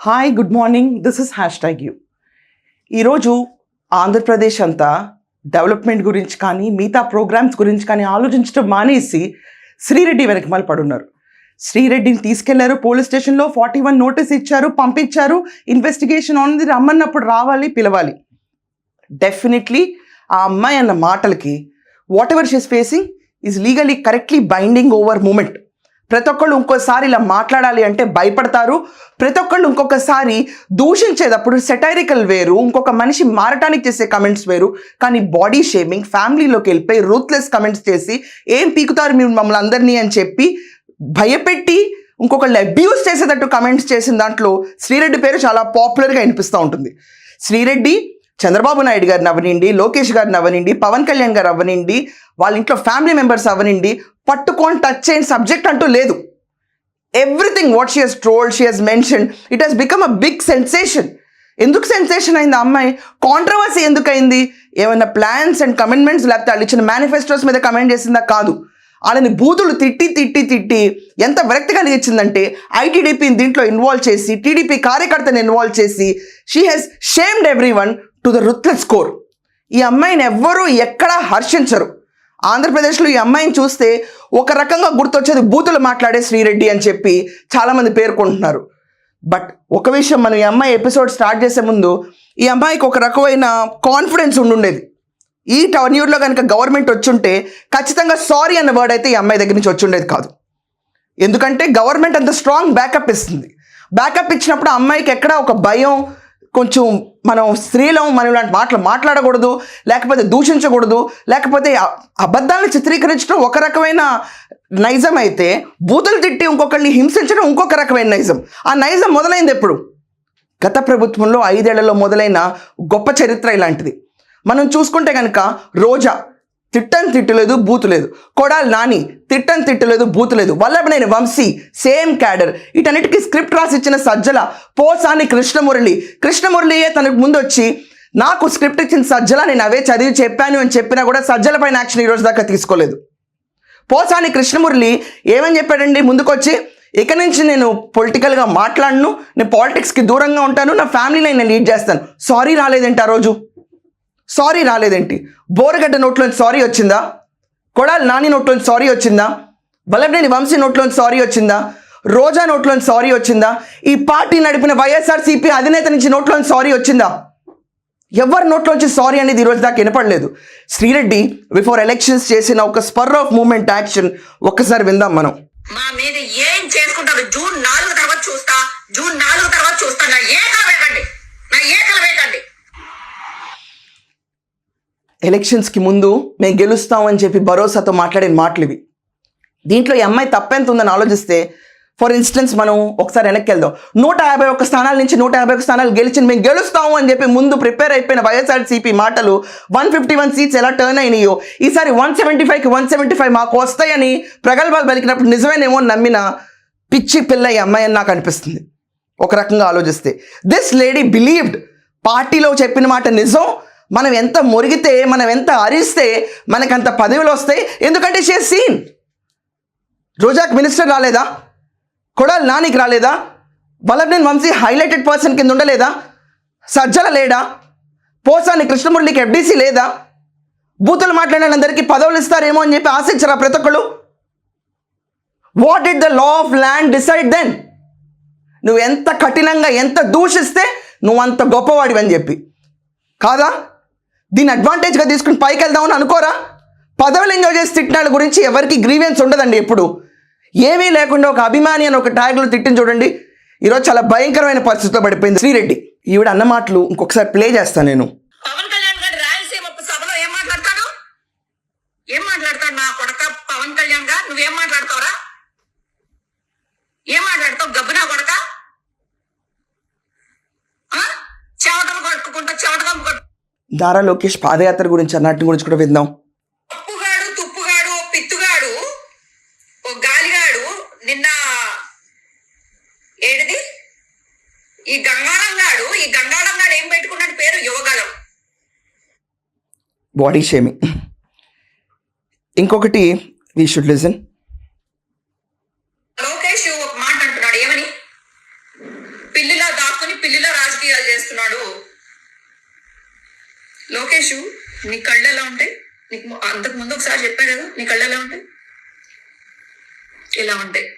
Hi good morning this is hashtag you ఈరోజు ఆంధ్రప్రదేశ్ అంతా development గురించి కానీ మిగతా ప్రోగ్రామ్స్ గురించి కానీ ఆలోచించడం మానేసి శ్రీరెడ్డి వెనకమాల పడున్నారు. శ్రీరెడ్డిని తీసుకెళ్ళారు పోలీస్ స్టేషన్లో ఫార్టీ వన్ నోటీస్ ఇచ్చారు పంపించారు ఇన్వెస్టిగేషన్ ఉంది రమ్మన్నప్పుడు రావాలి పిలవాలి. డెఫినెట్లీ ఆ అమ్మాయి అన్న మాటలకి whatever she's facing is legally correctly binding over moment ప్రతి ఒక్కళ్ళు ఇంకోసారి ఇలా మాట్లాడాలి అంటే భయపడతారు. ప్రతి ఒక్కళ్ళు ఇంకొకసారి దూషించేటప్పుడు సెటైరికల్ వేరు ఇంకొక మనిషి మారటానికి చేసే కమెంట్స్ వేరు. కానీ బాడీ షేమింగ్ ఫ్యామిలీలోకి వెళ్ళిపోయి రూత్లెస్ కమెంట్స్ చేసి ఏం పీకుతారు మీరు మమ్మల్ని అందరినీ? అని చెప్పి భయపెట్టి ఇంకొకళ్ళు అబ్యూస్ చేసేటట్టు కమెంట్స్ చేసిన దాంట్లో శ్రీరెడ్డి పేరు చాలా పాపులర్గా వినిపిస్తూ ఉంటుంది. శ్రీరెడ్డి చంద్రబాబు నాయుడు గారిని అవ్వనిండి లోకేష్ గారిని అవ్వనిండి పవన్ కళ్యాణ్ గారు అవ్వనిండి వాళ్ళ ఇంట్లో ఫ్యామిలీ మెంబర్స్ అవ్వనిండి పట్టుకొని టచ్ చేయని సబ్జెక్ట్ అంటూ లేదు. Everything what she has trolled she has mention it has become a big sensation ఎందుకు సెన్సేషన్ అయింది ఆ అమ్మాయి? కాంట్రవర్సీ ఎందుకైంది ఏమైనా ప్లాన్స్ అండ్ కమిట్మెంట్స్ లేకపోతే వాళ్ళు ఇచ్చిన మేనిఫెస్టోస్ మీద కమెంట్ చేసిందా? కాదు. వాళ్ళని బూతులు తిట్టి తిట్టి తిట్టి ఎంత విరక్తి కలిగించిందంటే ఐటీడీపీని దీంట్లో ఇన్వాల్వ్ చేసి టీడీపీ కార్యకర్తని ఇన్వాల్వ్ చేసి she has shamed every one to the ruthless score ఈ అమ్మాయిని ఎవ్వరూ ఎక్కడా హర్షించరు. ఆంధ్రప్రదేశ్లో ఈ అమ్మాయిని చూస్తే ఒక రకంగా గుర్తొచ్చేది బూతులు మాట్లాడే శ్రీరెడ్డి అని చెప్పి చాలామంది పేర్కొంటున్నారు. బట్ ఒక విషయం మనం ఈ అమ్మాయి ఎపిసోడ్ స్టార్ట్ చేసే ముందు ఈ అమ్మాయికి ఒక రకమైన కాన్ఫిడెన్స్ ఉండుండేది. ఈ టర్న్యూర్లో కనుక గవర్నమెంట్ వచ్చుంటే ఖచ్చితంగా సారీ అన్న వర్డ్ అయితే ఈ అమ్మాయి దగ్గర నుంచి వచ్చుండేది కాదు. ఎందుకంటే గవర్నమెంట్ అంత స్ట్రాంగ్ బ్యాకప్ ఇస్తుంది. బ్యాకప్ ఇచ్చినప్పుడు ఆ అమ్మాయికి ఎక్కడ ఒక భయం కొంచెం మనం స్త్రీలం మనం ఇలాంటి మాటలు మాట్లాడకూడదు లేకపోతే దూషించకూడదు లేకపోతే అబద్ధాలను చిత్రీకరించడం ఒక రకమైన నైజం అయితే బూతులు తిట్టి ఇంకొకరిని హింసించడం ఇంకొక రకమైన నైజం. ఆ నైజం మొదలైంది ఎప్పుడు? గత ప్రభుత్వంలో ఐదేళ్ళలో మొదలైన గొప్ప చరిత్ర ఇలాంటిది. మనం చూసుకుంటే కనుక రోజా తిట్టని తిట్టలేదు బూత్ లేదు. కొడాలి నాని తిట్టని తిట్టలేదు బూత్ లేదు. Vallabhaneni Vamsi same cadre. వీటన్నిటికీ స్క్రిప్ట్ రాసి ఇచ్చిన సజ్జల పోసాని కృష్ణమురళి. కృష్ణమురళియే తనకు ముందు వచ్చి నాకు స్క్రిప్ట్ ఇచ్చిన సజ్జల నేను అవే చదివి చెప్పాను అని చెప్పినా కూడా సజ్జల పైన యాక్షన్ ఈరోజు దాకా తీసుకోలేదు. పోసాని కృష్ణమురళి ఏమని చెప్పాడండి? ముందుకొచ్చి ఇక నుంచి నేను పొలిటికల్గా మాట్లాడను నేను పాలిటిక్స్కి దూరంగా ఉంటాను నా ఫ్యామిలీని నేను లీడ్ చేస్తాను. సారీ రాలేదేంటి ఆ రోజు? సారీ రాలేదేంటి? బోరగడ్డ నోట్లోంచి సారీ వచ్చిందా? కొడాలి నాని నోట్లోంచి సారీ వచ్చిందా? వల్లభనేని వంశీ నోట్లోంచి సారీ వచ్చిందా? రోజా నోట్లోని సారీ వచ్చిందా? ఈ పార్టీ నడిపిన వైఎస్ఆర్సీపీ అధినేత నుంచి నోట్లోని సారీ వచ్చిందా? ఎవరి నోట్లోంచి సారీ అనేది ఈరోజు దాకా వినపడలేదు? శ్రీరెడ్డి బిఫోర్ ఎలక్షన్స్ చేసిన ఒక స్పర్ ఆఫ్ మూమెంట్ యాక్షన్ ఒక్కసారి విందాం మనం. మా మీద ఏం చేసుకుంటారు? జూన్ నాలుగు తర్వాత చూస్తా. జూన్ నాలుగు తర్వాత చూస్తా. నా ఏకలు వేయకండి. నా ఏకలు వేయకండి. ఎలక్షన్స్కి ముందు మేము గెలుస్తామని చెప్పి భరోసాతో మాట్లాడిన మాటలు ఇవి. దీంట్లో ఈ అమ్మాయి తప్పెంత ఉందని ఆలోచిస్తే ఫర్ ఇన్స్టెన్స్ మనం ఒకసారి వెనక్కి వెళ్దాం. నూట యాభై ఒక్క స్థానాల నుంచి నూట యాభై ఒక్క స్థానాలు గెలిచి మేము గెలుస్తాము అని చెప్పి ముందు ప్రిపేర్ అయిపోయిన వైఎస్ఆర్సీపీ మాటలు వన్ ఫిఫ్టీ వన్ సీట్స్ ఎలా టర్న్ అయినాయో ఈసారి వన్ సెవెంటీ ఫైవ్కి వన్ సెవెంటీ ఫైవ్ మాకు వస్తాయని ప్రగల్భాలు పలికినప్పుడు నిజమేనేమో అని నమ్మిన పిచ్చి పిల్ల ఈ అమ్మాయి అని నాకు అనిపిస్తుంది. ఒక రకంగా ఆలోచిస్తే. దిస్ లేడీ బిలీవ్డ్ పార్టీలో చెప్పిన మాట నిజం మనం ఎంత మురిగితే మనం ఎంత అరిస్తే మనకంత పదవులు వస్తాయి. ఎందుకంటే షే సీన్ రోజాక్ మినిస్టర్ రాలేదా? కొడాలి నానికి రాలేదా? వల్లభనేని వంశీ హైలైటెడ్ పర్సన్ కింద ఉండలేదా? సజ్జల లేడా? పోసాని కృష్ణమురళికి ఎఫ్డీసీ లేదా? బూతులు మాట్లాడిన అందరికీ పదవులు ఇస్తారేమో అని చెప్పి ఆశించరా ప్రతి ఒక్కళ్ళు? What it the law of land decide then నువ్వు ఎంత కఠినంగా ఎంత దూషిస్తే నువ్వు అంత గొప్పవాడివి అని చెప్పి. కాదా? దీన్ని అడ్వాంటేజ్గా తీసుకుని పైకి వెళ్దామని అనుకోరా? పదవులు ఎంజాయ్ చేసి తిట్టినాళ్ళ గురించి ఎవరికి గ్రీవెన్స్ ఉండదండి ఎప్పుడు. ఏమీ లేకుండా ఒక అభిమాని అని ఒక ట్యాగ్లో తిట్టిన చూడండి. ఈరోజు చాలా భయంకరమైన పరిస్థితిలో పడిపోయింది శ్రీరెడ్డి. ఈవిడ అన్న మాటలు ఇంకొకసారి ప్లే చేస్తాను నేను. పవన్ కళ్యాణ్ గారు రాయలసీమ సభలో ఏం మాట్లాడతాడు? ఏం మాట్లాడతాడు నా కొడక పవన్ కళ్యాణ్ గారు? నువ్వేం మాట్లాడతావురా? ఏం మాట్లాడతావు? గబ్బునా కొడక? చెవటలు కొట్టుకుంటా చెవటలు కొట్టు దారా లోకేష్ పాదయాత్ర గురించి అన్నట్టు గురించి కూడా విందాం. తప్పుగాడు పిత్తుగాడు ఓ గాలిగాడు నిన్న ఏడిది? ఈ ఈ ఏం పెట్టుకున్నాడు పేరు? యువగలం బాడీ షేమింగ్ ఇంకొకటి వీ షుడ్ లిజన్ లోకేష్ ఒక మాట అంటున్నాడు ఏమని పిల్లిలా దాక్కు నీ కళ్ళు ఎలా ఉంటాయి? నీకు అంతకు ముందు ఒకసారి చెప్పా కదా నీ కళ్ళు ఎలా ఉంటాయి? ఇలా ఉంటాయి.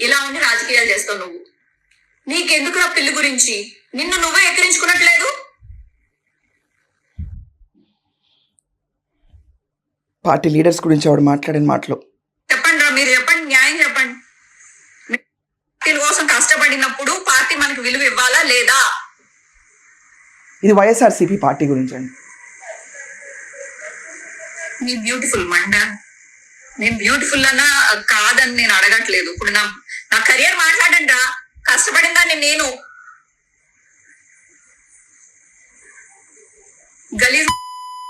ఇలా ఉండి రాజకీయాలు చేస్తావు నువ్వు. నీకెందుకు నా పిల్లి గురించి? నిన్ను నువ్వే ఎక్కిరించుకున్నట్లేదు? పార్టీ లీడర్స్ గురించి ఆవిడ మాట్లాడిన మాటలు. చెప్పండి రా మీరు చెప్పండి న్యాయం చెప్పండి. పార్టీల కోసం కష్టపడినప్పుడు పార్టీ మనకు విలువ ఇవ్వాలా లేదా? ఇది వైఎస్ఆర్సీపీ పార్టీ గురించి అండి. మీ బ్యూటిఫుల్ మండ నేను బ్యూటిఫుల్ అన్నా కాదని నేను అడగట్లేదు. ఇప్పుడు నా నా కెరియర్ మాట్లాడండి కష్టపడిన దాన్ని నేను? గలీజ్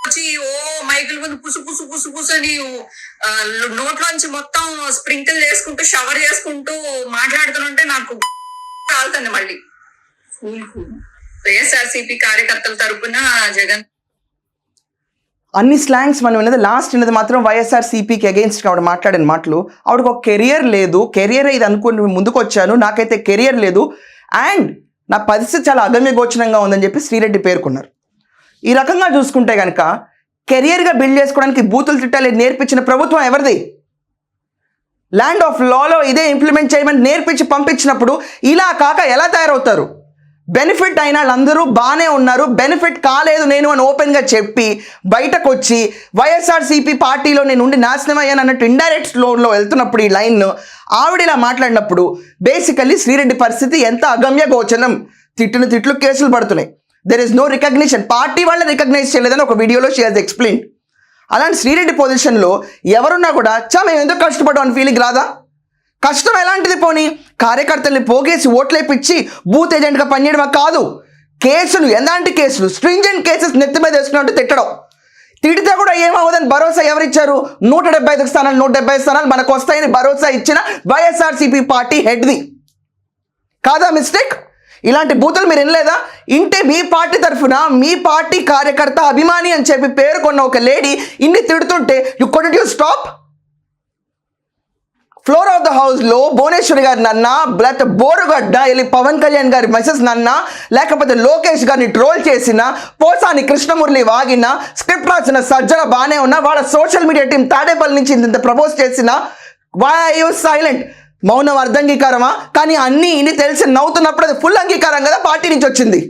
వచ్చి ఓ మైకుల ముందు పుసు పుసు పుసు పుసు అని నోట్లోంచి మొత్తం స్ప్రింకిల్ చేసుకుంటూ షవర్ చేసుకుంటూ మాట్లాడుతుంటే నాకు కాలుతుంది మళ్ళీ. వైఎస్ఆర్సీపీ కార్యకర్తల తరపున జగన్ అన్ని స్లాంగ్స్ మనం విన్నది లాస్ట్ విన్నది మాత్రం వైఎస్ఆర్ సిపికి అగేన్స్ట్ ఆవిడ మాట్లాడిన మాటలు. ఆవిడకు ఒక కెరియర్ లేదు. కెరియర్ ఇది అనుకుని ముందుకు వచ్చాను నాకైతే కెరియర్ లేదు. అండ్ నా పరిస్థితి చాలా అగమ్యగోచరంగా ఉందని చెప్పి శ్రీరెడ్డి పేర్కొన్నారు. ఈ రకంగా చూసుకుంటే కనుక కెరియర్గా బిల్డ్ చేసుకోవడానికి బూతులు తిట్టాలి నేర్పించిన ప్రభుత్వం ఎవరిది? ల్యాండ్ ఆఫ్ లాలో ఇదే ఇంప్లిమెంట్ చేయమని నేర్పించి పంపించినప్పుడు ఇలా కాక ఎలా తయారవుతారు? బెనిఫిట్ అయిన వాళ్ళందరూ బాగానే ఉన్నారు. బెనిఫిట్ కాలేదు నేను అని ఓపెన్గా చెప్పి బయటకు వచ్చి వైఎస్ఆర్సీపీ పార్టీలో నేను ఉండి నాశనం అయ్యాను అన్నట్టు ఇండైరెక్ట్ లోన్లో వెళ్తున్నప్పుడు ఈ లైన్ ఆవిడ ఇలా మాట్లాడినప్పుడు బేసికల్లీ శ్రీరెడ్డి పరిస్థితి ఎంత అగమ్య గోచనం తిట్టిన తిట్లు కేసులు పడుతున్నాయి. There is no recognition party వాళ్ళని రికగ్నైజ్ చేయలేదని ఒక వీడియోలో షీ హాజ్ ఎక్స్ప్లెయిన్ అలాంటి శ్రీరెడ్డి పొజిషన్లో ఎవరున్నా కూడా చా మేము ఎందుకు కష్టపడ్డాం? అని ఫీలింగ్ రాదా? కష్టం ఎలాంటిది పోని? కార్యకర్తల్ని పోగేసి ఓట్లేపిచ్చి బూత్ ఏజెంట్గా పనిచేయడం కాదు. కేసులు ఎలాంటి కేసులు? స్ట్రింజెంట్ కేసెస్ నెత్తి మీద వేసుకున్నట్టు తిట్టడం. తిడితే కూడా ఏమవుదని భరోసా ఎవరిచ్చారు? నూట డెబ్బై ఐదు స్థానాలు నూట డెబ్బై స్థానాలు మనకు వస్తాయని భరోసా ఇచ్చిన వైఎస్ఆర్సీపీ పార్టీ హెడ్ది కాదా మిస్టేక్? ఇలాంటి బూతులు మీరు వినలేదా? ఇంటే మీ పార్టీ తరఫున మీ పార్టీ కార్యకర్త అభిమాని అని చెప్పి పేర్కొన్న ఒక లేడీ ఇన్ని తిడుతుంటే you got you stop floor of the హౌస్లో భువనేశ్వరి గారి నన్న లేకపోతే బోరుగడ్డ వెళ్ళి పవన్ కళ్యాణ్ గారి మెసేజ్ నన్న లేకపోతే లోకేష్ గారిని ట్రోల్ చేసిన పోసాని కృష్ణమురళి వాగిన స్క్రిప్ట్ రాసిన సజ్జల బాగానే ఉన్న వాళ్ళ సోషల్ మీడియా టీం తాడేపల్లి నుంచి ఇంత ప్రపోజ్ చేసిన వై యూ సైలెంట్ మౌనం అర్ధంగీకారమా కానీ అన్నీ ఇన్ని తెలిసి నవ్వుతున్నప్పుడు అది ఫుల్ అంగీకారం కదా పార్టీ నుంచి వచ్చింది.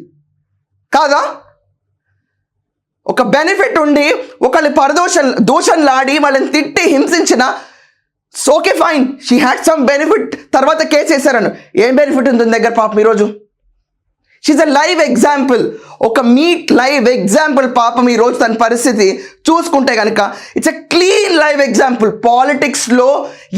కాదా? ఒక బెనిఫిట్ ఉండి ఒకళ్ళు పరదోషం దూషణలాడి వాళ్ళని తిట్టి హింసించిన okay fine she had some benefit తర్వాత కేసు వేశారను ఏం బెనిఫిట్ ఉంది దగ్గర పాపం ఈరోజు షీజ్ అ లైవ్ ఎగ్జాంపుల్ ఒక మీట్ లైవ్ ఎగ్జాంపుల్ పాపం ఈరోజు తన పరిస్థితి చూసుకుంటే కనుక it's a clean live example పాలిటిక్స్లో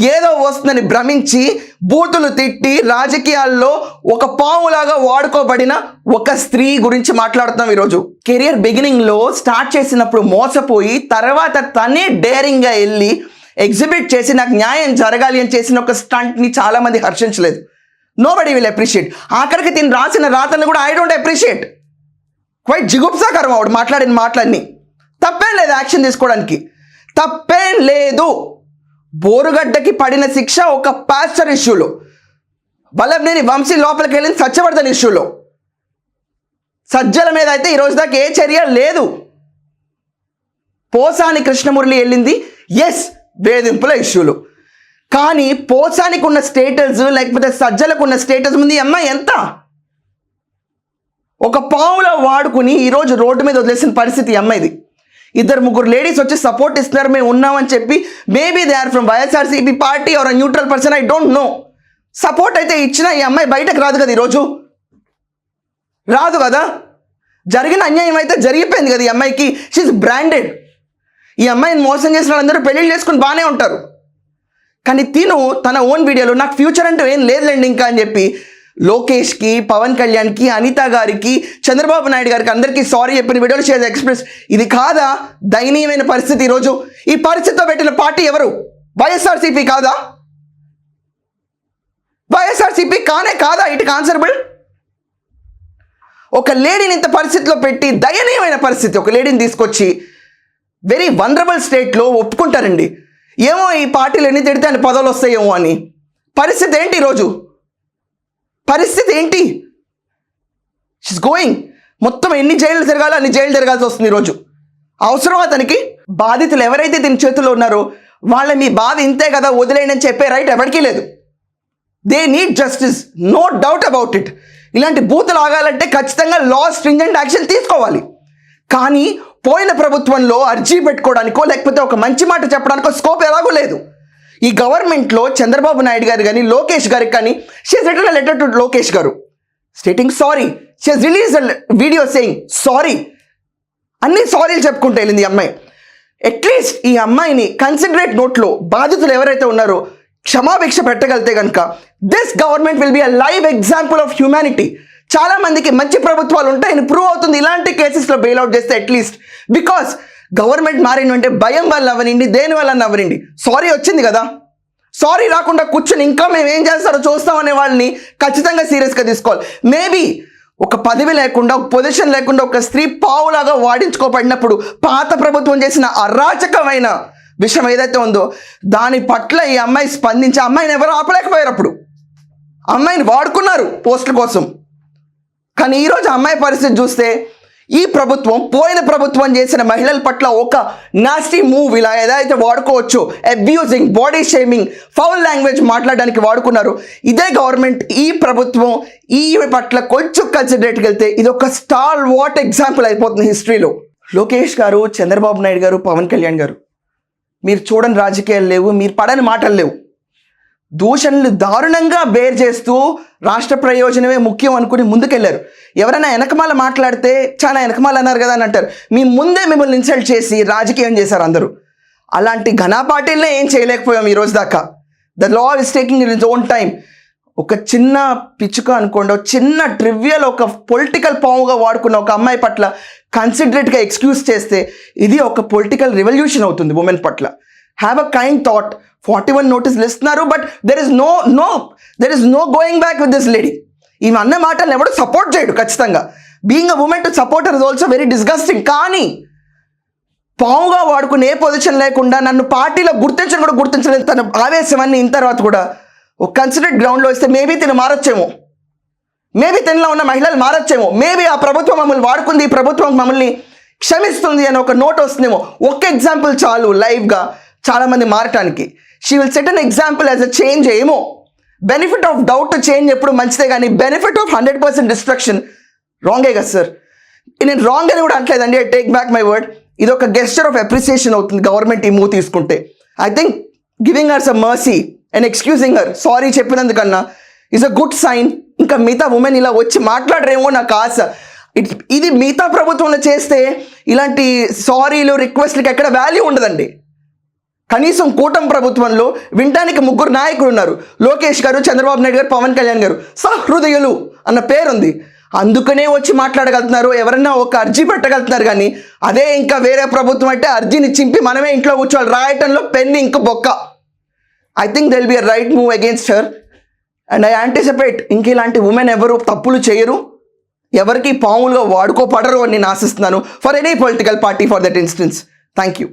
ఏదో వస్తుందని భ్రమించి బూతులు తిట్టి రాజకీయాల్లో ఒక పాములాగా వాడుకోబడిన ఒక స్త్రీ గురించి మాట్లాడుతున్నాం ఈరోజు. కెరియర్ బిగినింగ్లో స్టార్ట్ చేసినప్పుడు మోసపోయి తర్వాత తనే డేరింగ్గా వెళ్ళి ఎగ్జిబిట్ చేసి నాకు న్యాయం జరగాలి అని చేసిన ఒక స్టంట్ని చాలామంది హర్షించలేదు. నో బడీ విల్ అప్రిషియేట్ ఆఖరికి తిని రాసిన రాతలను కూడా ఐ డోంట్ అప్రిషియేట్ క్వైట్ జిగుప్సాకరం ఆవిడ మాట్లాడిన మాటలన్నీ. తప్పేం లేదు యాక్షన్ తీసుకోవడానికి. తప్పేం లేదు. బోరుగడ్డకి పడిన శిక్ష ఒక పాస్టర్ ఇష్యూలో. వల్లభనేని వంశీ లోపలికి వెళ్ళింది సత్యవర్ధన్ ఇష్యూలో. సజ్జల మీద అయితే ఈరోజు దాకా ఏ చర్య లేదు. పోసాని కృష్ణమురళి వెళ్ళింది. ఎస్ వేధింపుల ఇష్యూలు కానీ పోసానికి ఉన్న స్టేటస్ లేకపోతే సజ్జలకు ఉన్న స్టేటస్ ముందు అమ్మాయి ఎంత? ఒక పావులో వాడుకుని ఈరోజు రోడ్డు మీద వదిలేసిన పరిస్థితి అమ్మాయిది. ఇద్దరు ముగ్గురు లేడీస్ వచ్చి సపోర్ట్ ఇస్తున్నారు మేము ఉన్నామని చెప్పి maybe they are from YSRCP party or neutral person I don't know support అయితే ఇచ్చిన ఈ అమ్మాయి బయటకు రాదు కదా ఈరోజు. రాదు కదా. జరిగిన అన్యాయం అయితే జరిగిపోయింది కదా ఈ అమ్మాయికి. షీఈ్ బ్రాండెడ్ ఈ అమ్మాయిని మోసం చేసిన వాళ్ళందరూ పెళ్ళిళ్ళు చేసుకుని బాగానే ఉంటారు. కానీ తిను తన ఓన్ వీడియోలో నాకు ఫ్యూచర్ అంటే ఏం లేదులేండి ఇంకా అని చెప్పి లోకేష్కి పవన్ కళ్యాణ్కి అనిత గారికి చంద్రబాబు నాయుడు గారికి అందరికీ సారీ చెప్పిన వీడియోలు షేర్ ఎక్స్ప్రెస్ ఇది కాదా? దయనీయమైన పరిస్థితి ఈరోజు ఈ పరిస్థితితో పెట్టిన పార్టీ ఎవరు? వైఎస్ఆర్సీపీ కాదా? వైఎస్ఆర్సీపీ కానే కాదా? ఇటు కాన్సర్బుల్ ఒక లేడీని ఇంత పరిస్థితిలో పెట్టి దయనీయమైన పరిస్థితి. ఒక లేడీని తీసుకొచ్చి వెరీ వండరబుల్ స్టేట్లో ఒప్పుకుంటారండి. ఏమో ఈ పార్టీలు ఎన్ని తిడితే అని పదవులు వస్తాయేమో అని. పరిస్థితి ఏంటి ఈరోజు పరిస్థితి ఏంటి? షిస్ గోయింగ్ మొత్తం ఎన్ని జైలు తిరగాలో అన్ని జైలు తిరగాల్సి వస్తుంది ఈరోజు అవసరం అతనికి? బాధితులు ఎవరైతే దీని చేతిలో ఉన్నారో వాళ్ళ మీ బాధ ఇంతే కదా వదిలేయండి అని చెప్పే రైట్ ఎవరికీ లేదు. They need justice no doubt about it ఇలాంటి బూతులు ఆగాలంటే ఖచ్చితంగా లా స్ట్రింజెంట్ యాక్షన్ తీసుకోవాలి. కానీ పోయిన ప్రభుత్వంలో అర్జీ పెట్టుకోవడానికో లేకపోతే ఒక మంచి మాట చెప్పడానికో స్కోప్ ఎలాగో లేదు. ఈ గవర్నమెంట్లో చంద్రబాబు నాయుడు గారు కానీ లోకేష్ గారికి కానీ she's return letter to Lokesh garu. Stating sorry she's release video saying sorry అన్ని సారీలు చెప్పుకుంటూ వెళ్ళింది ఈ అమ్మాయి. అట్లీస్ట్ ఈ అమ్మాయిని కన్సిడరేట్ నోట్లో బాధితులు ఎవరైతే ఉన్నారో క్షమాభిక్ష పెట్టగలితే కనుక this government will be a live example of humanity చాలా మందికి మంచి ప్రభుత్వాలు ఉంటాయని ప్రూవ్ అవుతుంది. ఇలాంటి కేసెస్లో బెయిల్అవుట్ చేస్తే అట్లీస్ట్ బికాస్ గవర్నమెంట్ మారిందంటే భయం వల్ల అవ్వనండి దేని వల్ల అవ్వనండి సారీ వచ్చింది కదా. సారీ రాకుండా కూర్చొని ఇంకా మేము ఏం చేస్తారో చూస్తామనే వాళ్ళని ఖచ్చితంగా సీరియస్గా తీసుకోవాలి. మేబీ ఒక పదవి లేకుండా ఒక పొజిషన్ లేకుండా ఒక స్త్రీ పావులాగా వాడించుకోబడినప్పుడు పాత ప్రభుత్వం చేసిన అరాచకమైన విషయం ఏదైతే ఉందో దాని పట్ల ఈ అమ్మాయి స్పందించి అమ్మాయిని ఎవరు ఆపలేకపోయారు అప్పుడు? అమ్మాయిని వాడుకున్నారు పోస్టుల కోసం. కానీ ఈరోజు అమ్మాయి పరిస్థితి చూస్తే ఈ ప్రభుత్వం పోయిన ప్రభుత్వం చేసిన మహిళల పట్ల ఒక నాస్టీ మూవ్ ఇలా ఏదైతే వాడుకోవచ్చు abusing body shaming foul language మాట్లాడడానికి వాడుకున్నారు ఇదే గవర్నమెంట్ ఈ ప్రభుత్వం ఈ పట్ల కొంచెం కన్సిడరేట్కి వెళ్తే ఇది ఒక స్టాల్ వాట్ ఎగ్జాంపుల్ అయిపోతుంది హిస్టరీలో లోకేష్ గారు చంద్రబాబు నాయుడు గారు పవన్ కళ్యాణ్ గారు మీరు చూడని రాజకీయాలు లేవు మీరు పడని మాటలు లేవు. దూషణలు దారుణంగా బేర్ చేస్తూ రాష్ట్ర ప్రయోజనమే ముఖ్యం అనుకుని ముందుకెళ్ళారు. ఎవరైనా వెనకమాల మాట్లాడితే చాలా వెనకమాల అన్నారు కదా అని అంటారు. మీ ముందే మిమ్మల్ని ఇన్సల్ట్ చేసి రాజకీయం చేశారు అందరూ. అలాంటి ఘనా పార్టీలనే ఏం చేయలేకపోయాం ఈ రోజు దాకా. The law is taking in its own time ఒక చిన్న పిచ్చుక అనుకోండి ఒక చిన్న ట్రివియల్ ఒక పొలిటికల్ పాముగా వాడుకున్న ఒక అమ్మాయి పట్ల కన్సిడరేట్గా ఎక్స్క్యూజ్ చేస్తే ఇది ఒక పొలిటికల్ రెవల్యూషన్ అవుతుంది ఉమెన్ పట్ల. Have a kind thought forty one నోటీసులు ఇస్తున్నారు but there is no no there is no going back with this lady ఈమె అన్న మాటలు ఎవడు సపోర్ట్ చేయడు ఖచ్చితంగా. Being a women to supporter is also very disgusting కానీ పావుగా వాడుకునే ఏ పొజిషన్ లేకుండా నన్ను పార్టీలో గుర్తించడం కూడా గుర్తించలేదు. తన ఆవేశం ఇన్ తర్వాత కూడా. ఒక కన్సిడర్డ్ గ్రౌండ్లో వస్తే మేబీ తిను మారొచ్చేమో. మేబీ తినలో ఉన్న మహిళలు మారొచ్చేమో. మేబీ ఆ ప్రభుత్వం మమ్మల్ని వాడుకుంది ఈ ప్రభుత్వం మమ్మల్ని క్షమిస్తుంది అని ఒక నోట్ వస్తుందేమో. ఒక్క ఎగ్జాంపుల్ చాలు లైవ్గా చాలామంది మారటానికి. She will set an example as a change ఏమో. బెనిఫిట్ ఆఫ్ డౌట్ చేంజ్ ఎప్పుడు మంచిదే కానీ benefit of hundred percent destruction రాంగే కదా సార్ నేను రాంగ్ అని కూడా అంటలేదండి I take back my word ఇది ఒక గెస్టర్ ఆఫ్ అప్రిసియేషన్ అవుతుంది గవర్నమెంట్ ఈ మూవ్ తీసుకుంటే. I think giving her some mercy and excusing her sorry చెప్పినందుకన్నా is a good sign ఇంకా మిగతా ఉమెన్ ఇలా వచ్చి మాట్లాడరేమో నాకు ఆశ. ఇట్ ఇది మిగతా ప్రభుత్వంలో చేస్తే ఇలాంటి సారీలు రిక్వెస్ట్లకి ఎక్కడ వాల్యూ ఉండదండి. కనీసం కూటమి ప్రభుత్వంలో వినటానికి ముగ్గురు నాయకులు ఉన్నారు. లోకేష్ గారు చంద్రబాబు నాయుడు గారు పవన్ కళ్యాణ్ గారు. సహృదయులు అన్న పేరుంది. అందుకనే వచ్చి మాట్లాడగలుగుతున్నారు. ఎవరన్నా ఒక అర్జీ పెట్టగలుగుతున్నారు కానీ అదే ఇంకా వేరే ప్రభుత్వం అంటే అర్జీని చింపి మనమే ఇంట్లో కూర్చోవాలి. రాయటంలో పెన్ ఇంక బొక్క. I think there'll be a right move against her and I anticipate ఇంక ఇలాంటి ఉమెన్ ఎవరు తప్పులు చేయరు. ఎవరికి పాములుగా వాడుకోపడరు అని నేను ఆశిస్తున్నాను. For any political party for that instance thank you